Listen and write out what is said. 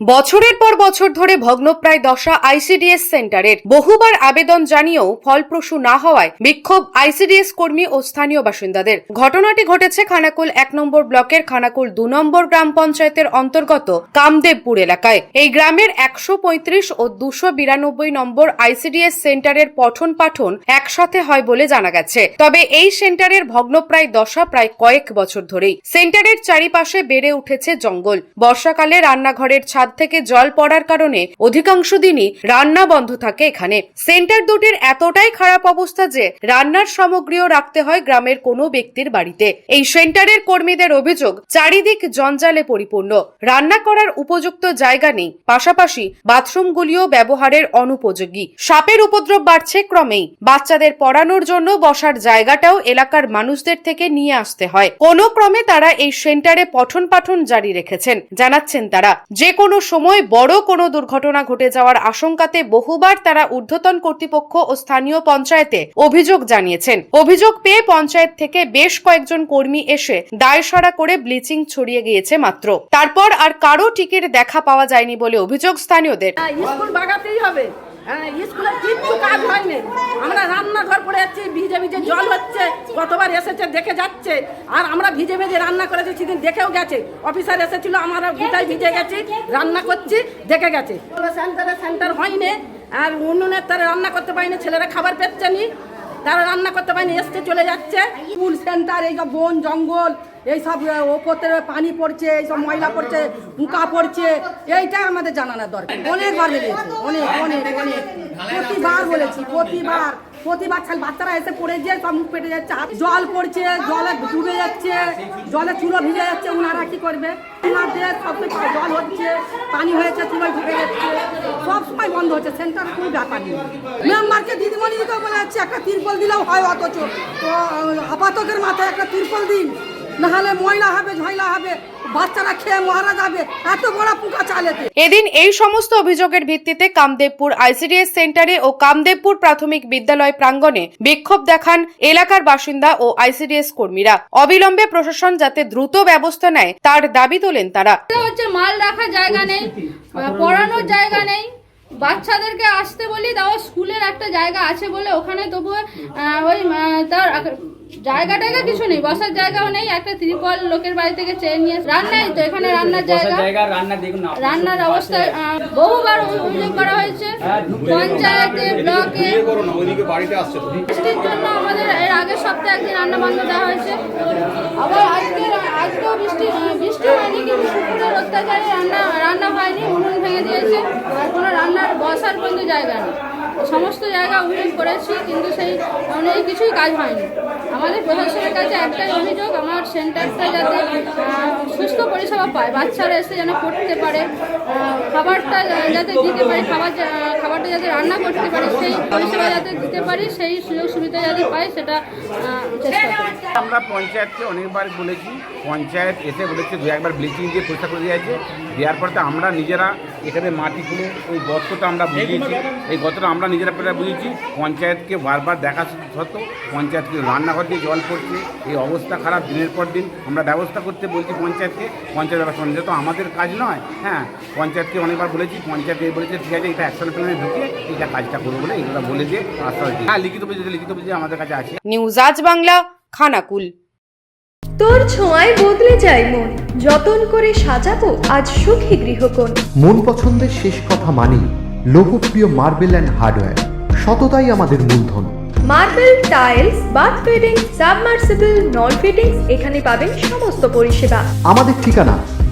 বছরের পর বছর ধরে ভগ্নপ্রায় দশা আইসিডিএস সেন্টারের বহুবার আবেদন জানিয়েও ফলপ্রসূ না হওয়ায় বিক্ষোভ আইসিডিএস কর্মী ও স্থানীয় বাসিন্দাদের। ঘটনাটি ঘটেছে খানাকুল এক নম্বর ব্লকের খানাকুল দু নম্বর গ্রাম পঞ্চায়েতের অন্তর্গত কামদেবপুর এলাকায়। এই গ্রামের একশো পঁয়ত্রিশ ও দুশো বিরানব্বই নম্বর আইসিডিএস সেন্টারের পঠন পাঠন একসাথে হয় বলে জানা গেছে। তবে এই সেন্টারের ভগ্নপ্রায় দশা প্রায় কয়েক বছর ধরেই। সেন্টারের চারিপাশে বেড়ে উঠেছে জঙ্গল। বর্ষাকালে রান্নাঘরের ছাদ থেকে জল পড়ার কারণে অধিকাংশ দিনই রান্না বন্ধ থাকে এখানে। সেন্টার দুটির এতটাই খারাপ অবস্থা যে রান্নার সামগ্রীও রাখতে হয় গ্রামের কোনো ব্যক্তির বাড়িতে। এই সেন্টারের কর্মীদের অভিযোগ চারিদিক জঞ্জালে পরিপূর্ণ। রান্না করার উপযুক্ত জায়গা নেই। পাশাপাশি বাথরুমগুলিও ব্যবহারের অনুপযোগী। সাপের উপদ্রব বাড়ছে ক্রমেই। বাচ্চাদের পড়ানোর জন্য বসার জায়গাটাও এলাকার মানুষদের থেকে নিয়ে আসতে হয়। কোনো ক্রমে তারা এই সেন্টারে পঠন পাঠন জারি রেখেছেন, জানাচ্ছেন তারা। যে কোনো সময় বড় কোনো দুর্ঘটনা ঘটে যাওয়ার আশঙ্কাতে বহুবার তারা ঊর্ধ্বতন কর্তৃপক্ষ ও স্থানীয় পঞ্চায়েতে অভিযোগ জানিয়েছেন। অভিযোগ পেয়ে পঞ্চায়েত থেকে বেশ কয়েকজন কর্মী এসে দায়সারা করে ব্লিচিং ছড়িয়ে গিয়েছে মাত্র। তারপর আর কারও টিকিট দেখা পাওয়া যায়নি বলে অভিযোগ স্থানীয়দের। স্কুল বাগাতেই হবে। স্কুলে কিচ্ছু কাজ হয়নি। আমরা রান্নাঘর পড়ে যাচ্ছি, ভিজে ভিজে জল হচ্ছে, কতবার এসেছে, দেখে যাচ্ছে। আর আমরা ভিজে ভিজে রান্না করেছি, সেদিন দেখেও গেছে। অফিসার এসেছিল, আমরা গোটাই ভিজে গেছি, রান্না করছি, দেখে গেছে। সেন্টারে সেন্টার হয়নি, আর উনুনের তারা রান্না করতে পারিনি, ছেলেরা খাবার পেচ্ছে নি। তারা রান্না করতে পারেনি, এসছে, চলে যাচ্ছে। স্কুল সেন্টার, এই বন, জঙ্গল এই সব ওপরে পানি পড়ছে, এই সব ময়লা পড়ছে পোকা পড়ছে, এইটাই আমাদের জানানোর দরকার। অনেকবার বলেছি, অনেক অনেক অনেক। প্রতিবার বলেছি, প্রতিবার প্রতিবার খালি বাচ্চারা এসে পড়ে যে সব মুখ পেটে যাচ্ছে জল পড়ছে, জলে ডুবে যাচ্ছে, জলে চুলো ভিজে যাচ্ছে ওনারা কি করবে? জল হচ্ছে, পানি হয়েছে চুলো ঢুকে যাচ্ছে, সব সময় বন্ধ হচ্ছে, সেন্টার কোনো ব্যাপার নেই। মেম্বারকে দিদিমণি দিতে বলে যাচ্ছে, একটা তিরপল দিলেও হয় অথচ। তো আপাতকের মাথায় একটা তিরপল দিন। নাহলে ময়লা হবে ঝয়লা হবে বাচ্চারা খেয়ে মারা যাবে এত বড় পোকা চালেতে। এদিন এই সমস্ত অভিযোগের ভিত্তিতে কামদেবপুর আইসিডিএস সেন্টারে ও কামদেবপুর প্রাথমিক বিদ্যালয় প্রাঙ্গণে বিক্ষোভ দেখান এলাকার বাসিন্দা ও আইসিডিএস কর্মীরা। অবিলম্বে প্রশাসন যাতে দ্রুত ব্যবস্থা নেয় তার দাবি তোলেন তারা। এটা হচ্ছে মাল রাখার জায়গা নেই পড়ানোর জায়গা নেই। বাচ্চাদেরকে আসতে বলি তাও স্কুলের একটা জায়গা আছে বলে ওখানে তবুও ওই তার জায়গা টায়গা কিছু নেই বসার জায়গাও নেই একটা ত্রিপল লোকের বাড়ি থেকে চেয়ে নিয়ে রান্নাই তো এখানে রান্নার জায়গা। জায়গা রান্না দেখুন না রান্নার অবস্থা বহুবার অভি- অভিযোগ করা হয়েছে। পঞ্চায়েতে ব্লকে। বৃষ্টির জন্য আমাদের এর আগের সপ্তাহে একদিন রান্না বন্ধ দেওয়া হয়েছে। আবার আজকে আজকেও বৃষ্টি বৃষ্টি হয়নি কিন্তু কুকুরের অত্যাচারে রান্না রান্না হয়নি উনুন ভেঙে দিয়েছে। আর কোনো রান্নার বসার পর্যন্ত জায়গা নেই। সমস্ত জায়গা অভিযোগ করেছি কিন্তু সেই অনুযায়ী কিছুই কাজ হয়নি। আমাদের প্রশাসনের কাছে একটাই অভিযোগ, আমার সেন্টারটা যাতে সুস্থ পরিষেবা পায়, বাচ্চারা এসে যেন পড়তে পারে খাবারটা যাতে দিতে পারে, খাবার খাবারটা যাতে রান্না করতে পারি, সেই পরিষেবা যাতে দিতে পারি, সেই সুযোগ সুবিধা যাতে পাই সেটা আমরা পঞ্চায়েতকে অনেকবার বলেছি, পঞ্চায়েত এসে বলেছে, দু একবার ব্লিচিং দিয়ে পরিষ্কার করে দিয়েছে, দেওয়ার পর তো আমরা নিজেরা এখানে মাটি খুলে ওই গর্তটা আমরা বুঝিয়েছি। এই গর্তটা আমরা নিজেরা পেরে বুঝিয়েছি। পঞ্চায়েতকে বারবার দেখা সত্ত্বেও পঞ্চায়েতকে রান্নাঘর দিয়ে জল পড়ছে। এই অবস্থা খারাপ দিনের পর দিন। আমরা ব্যবস্থা করতে বলছি পঞ্চায়েতকে। পঞ্চায়েত ব্যবস্থা। তো আমাদের কাজ নয়। হ্যাঁ পঞ্চায়েতকে অনেকবার বলেছি। পঞ্চায়েত বলেছে, ঠিক আছে, এটা অ্যাকশন প্ল্যানে ঢুকে এটা কাজটা করব বলে এগুলো বলে দিয়ে আশ্বাস হ্যাঁ লিখিত লিখিত আমাদের কাছে আছে। নিউজ আজ বাংলা, খানাকুল। তোর ছোঁয়ায় বদলে যায় মন। যতন করে সাজাবো আজ সুখী গৃহকোণ। মন পছন্দের শেষ কথা মানি লোকপ্রিয় মার্বেল অ্যান্ড হার্ডওয়্যার সততাই আমাদের মূলধন। Marble tiles bath fitting submersible নল ফিটিংস এখানে পাবেন সমস্ত পরিষেবা। আমাদের ঠিকানা